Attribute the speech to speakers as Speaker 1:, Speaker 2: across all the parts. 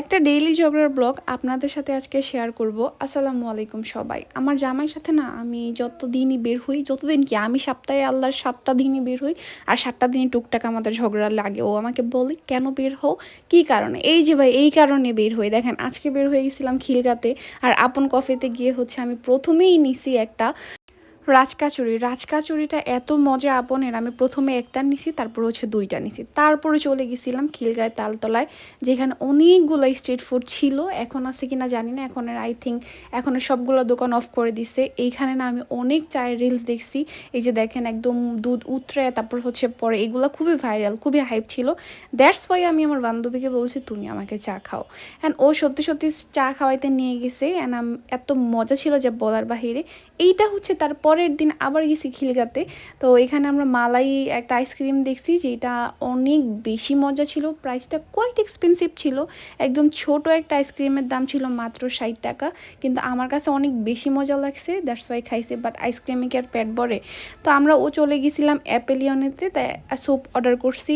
Speaker 1: একটা ডেইলি ঝগড়ার ব্লগ আপনাদের সাথে আজকে শেয়ার করব। আসসালামু আলাইকুম সবাই। আমার জামাইয়ের সাথে না আমি যত দিনই বের হই, যতদিন কি আমি সপ্তাহে আল্লাহর সাতটা দিনই বের হই, আর সাতটা দিনই টুকটাক আমাদের ঝগড়া লাগে। ও আমাকে বলে, কেন বের হও? কী কারণে? এই যে ভাই, এই কারণে বের হই। দেখেন, আজকে বের হয়ে গেছিলাম খিলগাতে, আর আপন কফেতে গিয়ে হচ্ছে আমি প্রথমেই নিছি একটা রাজকাচুরি। রাজকাচুরিটা এত মজা আপনের। আমি প্রথমে একটা নিছি, তারপর হচ্ছে দুইটা নিছি। তারপরে চলে গেছিলাম খিলগায় তালতলায়, যেখানে অনেকগুলো স্ট্রিট ফুড ছিল, এখন আছে কিনা জানি না। এখন আই থিঙ্ক এখন সবগুলো দোকান অফ করে দিছে। এইখানে না আমি অনেক চায়ের রিলস দেখছি। এই যে দেখেন একদম দুধ উতরে, তারপর হচ্ছে পরে এগুলো খুবই ভাইরাল খুবই হাইপ ছিল। দ্যাটস ওয়াই আমি আমার বান্ধবীকে বলছি, তুমি আমাকে চা খাও। অ্যান্ড ও সত্যি সত্যি চা খাওয়াইতে নিয়ে গেছে। অ্যান্ড এত মজা ছিল যে বলার বাহিরে। এইটা হচ্ছে তার পরের দিন আবার গেছি খিলগাতে। তো এখানে আমরা মালাই একটা আইসক্রিম দেখছি, যেটা অনেক বেশি মজা ছিল, প্রাইসটা কোয়াইট এক্সপেন্সিভ ছিল। একদম ছোট একটা আইসক্রিমের দাম ছিল মাত্র ষাট টাকা, কিন্তু আমার কাছে অনেক বেশি মজা লাগছে দ্যাটস ওয়াই খাইছে বাট আইসক্রিমে কি আর পেট ভরে? তো আমরা ও চলে গেছিলাম অ্যাপেলিয়নেতে তাই স্যুপ অর্ডার করছি।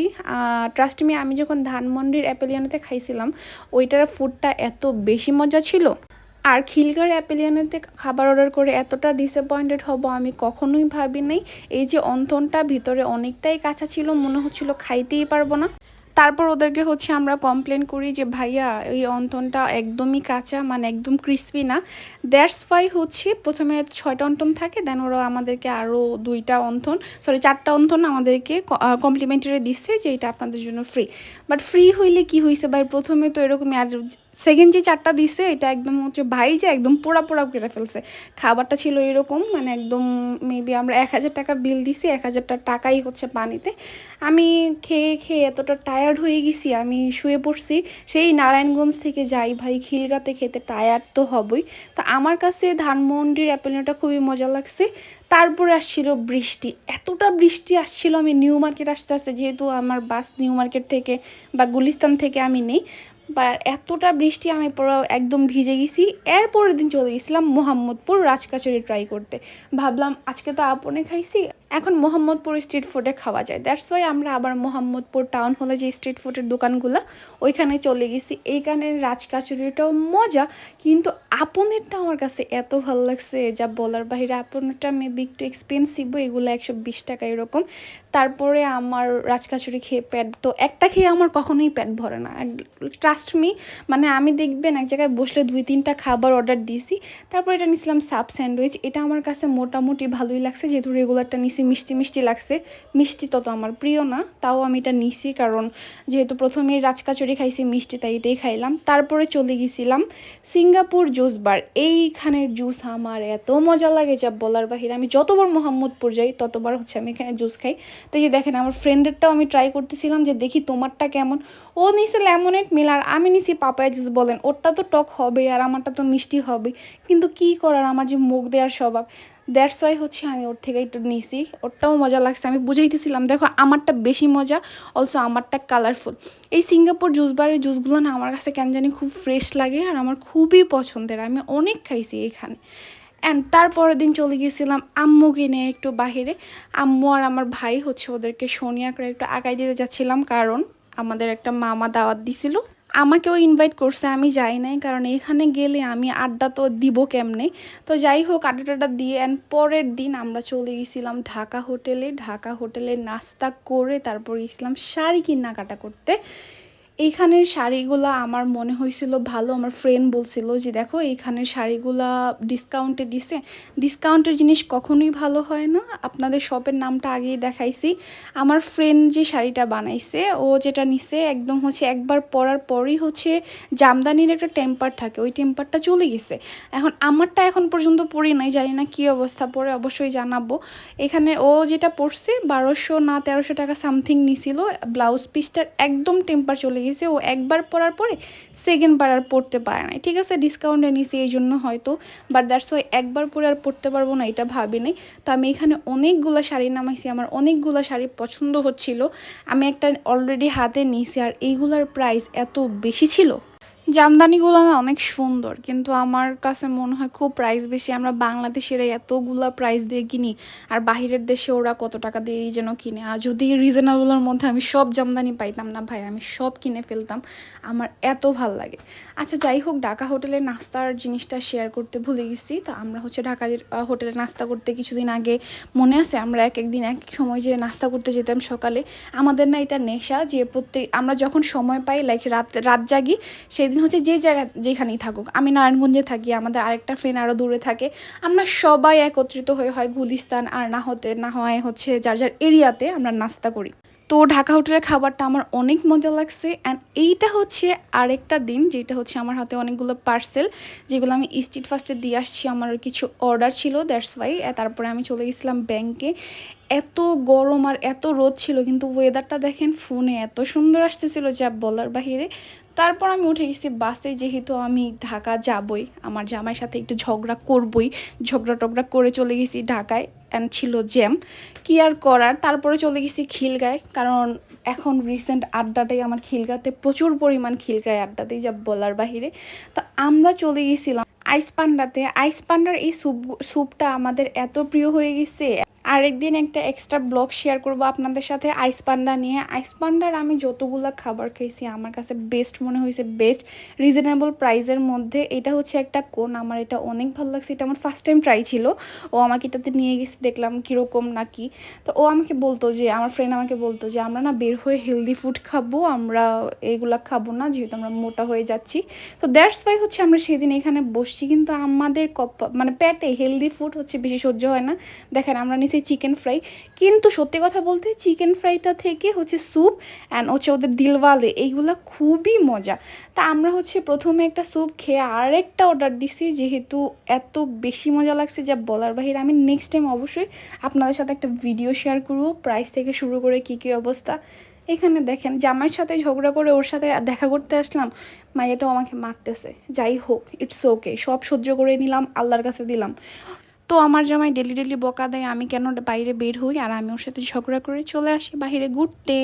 Speaker 1: ট্রাস্ট মি আমি যখন ধানমন্ডির অ্যাপেলিয়নেতে খাইছিলাম, ওইটার ফুডটা এত বেশি মজা ছিল। আর খিলগার অ্যাপেলিয়ানেতে খাবার অর্ডার করে এতটা ডিসঅ্যাপয়েন্টেড হব আমি কখনোই ভাবি নাই। এই যে অন্থনটা ভিতরে অনেকটাই কাঁচা ছিল, মনে হচ্ছিল খাইতেই পারব না। তারপর ওদেরকে হচ্ছে আমরা কমপ্লেন করি যে, ভাইয়া, এই অন্তনটা একদমই কাঁচা মানে একদম ক্রিসপি না। দ্যাটস ওয়াই হচ্ছে প্রথমে ছয়টা অন্তন থাকে দেন ওরা আমাদেরকে আরও দুইটা অন্থন সরি চারটা অন্থন আমাদেরকে কমপ্লিমেন্টারি দিচ্ছে যে, এটা আপনাদের জন্য ফ্রি বাট ফ্রি হইলে কি হয়েছে ভাই? প্রথমে তো এরকমই আর সেকেন্ড যে চারটা দিছে, এটা একদম হচ্ছে ভাই যে একদম পোড়া পোড়া কেটে ফেলছে। খাবারটা ছিল এরকম মানে একদম মেবি আমরা এক হাজার টাকা বিল দিছি, এক হাজারটা টাকাই হচ্ছে পানিতে। আমি খেয়ে খেয়ে এতটা টায়ার্ড হয়ে গেছি, আমি শুয়ে পড়ছি। সেই নারায়ণগঞ্জ থেকে যাই ভাই, খিলগাতে খেতে টায়ার্ড তো হবই। তো আমার কাছে ধানমন্ডির অ্যাপেলটা খুবই মজা লাগছে। তারপরে আসছিল বৃষ্টি, এতটা বৃষ্টি আসছিল আমি নিউ মার্কেট আসতে আসতে, যেহেতু আমার বাস নিউ মার্কেট থেকে বা গুলিস্তান থেকে আমি নেই। বা এতটা বৃষ্টি আমি পুরো একদম ভিজে গেছি। এর পরের দিন চলে গেছিলাম মোহাম্মদপুর রাজকাচুরি ট্রাই করতে। ভাবলাম আজকে তো আপনে খাইছি, এখন মোহাম্মদপুর স্ট্রিট ফুডে খাওয়া যায়। দ্যাটস ওয়াই আমরা আবার মোহাম্মদপুর টাউন হলে যে স্ট্রিট ফুডের দোকানগুলো, ওইখানে চলে গেছি। এইখানে রাজকাচুরিটাও মজা, কিন্তু আপনেরটা আমার কাছে এত ভালো লাগছে, যা বলার বাহিরে আপনেরটা মেবি একটু এক্সপেন্সিভও এগুলো একশো বিশ টাকা এরকম। তারপরে আমার রাজকাচুরি খেয়ে পেট, তো একটা খেয়ে আমার কখনোই পেট ভরে না। ট্রাস্ট মি মানে আমি দেখবেন এক জায়গায় বসলে দুই, তিনটা খাবার অর্ডার দিয়েছি, তারপর এটা নিয়েছিলাম সাব স্যান্ডউইচ, এটা আমার কাছে মোটামুটি ভালোই লাগছে, যেহেতু রেগুলারটা নিছি, মিষ্টি মিষ্টি লাগছে, মিষ্টি তত আমার প্রিয় না, তাও আমি এটা নিছি, কারণ যেহেতু প্রথমে রাজকাচুরি খাইছি, মিষ্টি তাই এটাই খাইলাম, তারপরে চলে গেছিলাম সিঙ্গাপুর জুস বার এইখানের জুস আমার এত মজা লাগে যা বলার বাহিরে, আমি যতবার মোহাম্মদপুর যাই, ততবার হচ্ছে আমি এখানে জুস খাই। তো যে দেখেন, আমার ফ্রেন্ডেরটাও আমি ট্রাই করতেছিলাম যে দেখি তোমারটা কেমন। ও নিছে লেমনেট মিলার আমি নিছি পাপায়া জুস বলেন। ওরটা তো টক হবে আর আমারটা তো মিষ্টি হবে কিন্তু কি করার, আমার যে মুখ দেওয়ার স্বভাব। দ্যাটস ওয়াই হচ্ছে আমি ওর থেকে একটু নিছি। ওরটাও মজা লাগছে। আমি বুঝাইতেছিলাম, দেখো, আমারটা বেশি মজা অলসো আমারটা কালারফুল এই সিঙ্গাপুর জুস বারের জুসগুলো না আমার কাছে কেন জানি খুব ফ্রেশ লাগে আর আমার খুবই পছন্দের। আমি অনেক খাইছি এখানে। অ্যান্ড তারপরের দিন চলে গেছিলাম আম্মুকে নিয়ে একটু বাহিরে। আম্মু আর আমার ভাই হচ্ছে ওদেরকে সোনিয়া করে একটু আগাই দিতে যাচ্ছিলাম কারণ আমাদের একটা মামা দাওয়াত দিছিল। আমাকেও ইনভাইট করছে, আমি যাই নাই কারণ এখানে গেলে আমি আড্ডা তো দিব কেমনে? তো যাই হোক, আড্ডা আড্ডাটা দিয়ে অ্যান্ড পরের দিন আমরা চলে গেছিলাম ঢাকা হোটেলে। ঢাকা হোটেলে নাস্তা করে তারপর গেছিলাম শাড়ি কেনাকাটা করতে। এইখানের শাড়িগুলো আমার মনে হয়েছিল ভালো। আমার ফ্রেন্ড বলছিল যে, দেখো, এইখানের শাড়িগুলা ডিসকাউন্টে দিছে। ডিসকাউন্টের জিনিস কখনোই ভালো হয় না। আপনাদের শপের নামটা আগেই দেখাইছি। আমার ফ্রেন্ড যে শাড়িটা বানাইছে, ও যেটা নিছে একদম হচ্ছে একবার পরার পরই হচ্ছে জামদানির একটা টেম্পার থাকে। ওই টেম্পারটা চলে গেছে। এখন আমারটা এখন পর্যন্ত পরি নাই, জানি না কী অবস্থা পরে, অবশ্যই জানাব। এখানে ও যেটা পরছে, বারোশো না তেরোশো টাকা সামথিং নিছিল। ব্লাউজ পিসটার একদম টেম্পার চলে গেছে। গেছে ও একবার পড়ার পরে সেকেন্ড বার আর পড়তে পারে না ঠিক আছে ডিসকাউন্টে নিছি এই জন্য হয়তো বাট দ্যাটস ওয়াই একবার পরে আর পড়তে পারব না, এটা ভাবি নাই। তো আমি এখানে অনেকগুলো শাড়ি নামাইছি, আমার অনেকগুলো শাড়ি পছন্দ হচ্ছিল। আমি একটা অলরেডি হাতে নিয়েছি, আর এইগুলার প্রাইস এত বেশি ছিল? জামদানিগুলো না অনেক সুন্দর, কিন্তু আমার কাছে মনে হয় খুব প্রাইস বেশি। আমরা বাংলাদেশের এতগুলা প্রাইস দিয়ে কিনি, আর বাহিরের দেশে ওরা কত টাকা দিয়েই যেন কিনে। আর যদি রিজনেবলের মধ্যে আমি সব জামদানি পাইতাম না ভাই, আমি সব কিনে ফেলতাম, আমার এত ভালো লাগে। আচ্ছা যাই হোক, ঢাকা হোটেলে নাস্তার জিনিসটা শেয়ার করতে ভুলে গেছি। তো আমরা হচ্ছে ঢাকা হোটেলে নাস্তা করতে কিছুদিন আগে মনে আছে, আমরা এক একদিন এক এক সময় যে নাস্তা করতে যেতাম সকালে। আমাদের না এটা নেশা যে প্রত্যেক, আমরা যখন সময় পাই লাইক রাত রাত জাগি, সেদিন হচ্ছে যে জায়গা যেখানেই থাকুক, আমি নারায়ণগঞ্জে থাকি, আমাদের আরেকটা ফ্রেন্ড আরও দূরে থাকে, আমরা সবাই একত্রিত হয়ে হয় গুলিস্তান আর না হতে, না হয় হচ্ছে যার যার এরিয়াতে আমরা নাস্তা করি। তো ঢাকা হোটেলের খাবারটা আমার অনেক মজা লাগছে অ্যান্ড এইটা হচ্ছে আরেকটা দিন যেটা হচ্ছে আমার হাতে অনেকগুলো পার্সেল যেগুলো আমি স্ট্রিট ফার্স্টে দিয়ে আসছি, আমার কিছু অর্ডার ছিল দ্যাটস ওয়াই তারপরে আমি চলে গেছিলাম ব্যাংকে। এত গরম আর এত রোদ ছিল, কিন্তু ওয়েদারটা দেখেন ফোনে এত সুন্দর আসতেছিল যা বলার বাহিরে। তারপর আমি উঠে গেছি বাসে, যেহেতু আমি ঢাকা যাবই, আমার জামাইয়ের সাথে একটু ঝগড়া করবই। ঝগড়া টগড়া করে চলে গেছি ঢাকায় অ্যান্ড ছিল জ্যাম। কি আর করার? তারপরে চলে গেছি খিলগায়, কারণ এখন রিসেন্ট আড্ডাটাই আমার খিলগাতে প্রচুর পরিমাণ খিলগায় আড্ডাতেই যা বলার বাহিরে। তো আমরা চলে গেছিলাম আইস পান্ডাতে আইস পান্ডার এই স্যুপ স্যুপটা আমাদের এত প্রিয় হয়ে গেছে। আরেকদিন একটা এক্সট্রা ব্লগ শেয়ার করব আপনাদের সাথে আইস পান্ডা নিয়ে। আইস পান্ডার আমি যতগুলো খাবার খেয়েছি, আমার কাছে বেস্ট মনে হয়েছে বেস্ট রিজনেবল প্রাইসের মধ্যে। এটা হচ্ছে একটা কোন, আমার এটা অনেক ভালো লাগছে, এটা আমার ফার্স্ট টাইম ট্রাই ছিল। ও আমাকে এটাতে নিয়ে গেছে, দেখলাম কীরকম নাকি। তো ও আমাকে বলতো যে, আমার ফ্রেন্ড আমাকে বলতো যে, আমরা না বের হয়ে হেলদি ফুড খাব, আমরা এগুলা খাব না, যেহেতু আমরা মোটা হয়ে যাচ্ছি। তো দ্যাটস ওয়াই হচ্ছে আমরা সেদিন এখানে বসছি। কিন্তু আমাদের কপ মানে পেটে হেলদি ফুড হচ্ছে বেশি সহ্য হয় না। দেখেন, আমরা নিচে চিকেন ফ্রাই কিন্তু সত্যি কথা বলতে চিকেন ফ্রাইটা থেকে হচ্ছে স্যুপ অ্যান্ড হচ্ছে ওদের দিলওয়ালে, এইগুলো খুবই মজা। তা আমরা হচ্ছে প্রথমে একটা স্যুপ খেয়ে আরেকটা অর্ডার দিছি, যেহেতু এত বেশি মজা লাগছে, যা বলার বাহিরে আমি নেক্সট টাইম অবশ্যই আপনাদের সাথে একটা ভিডিও শেয়ার করব। প্রাইস থেকে শুরু করে কী কী অবস্থা। এখানে দেখেন, জামাইয়ের সাথে ঝগড়া করে ওর সাথে দেখা করতে আসলাম, মাইয়াটাও আমাকে মারতেছে। যাই হোক ইটস ওকে সব সহ্য করে নিলাম, আল্লাহর কাছে দিলাম। তো আমার জামাই ডেলি ডেলি বকা দেয়, আমি কেন বাইরে বের হই? আর আমি ওর সাথে ঝগড়া করে চলে আসি বাইরে ঘুরতে।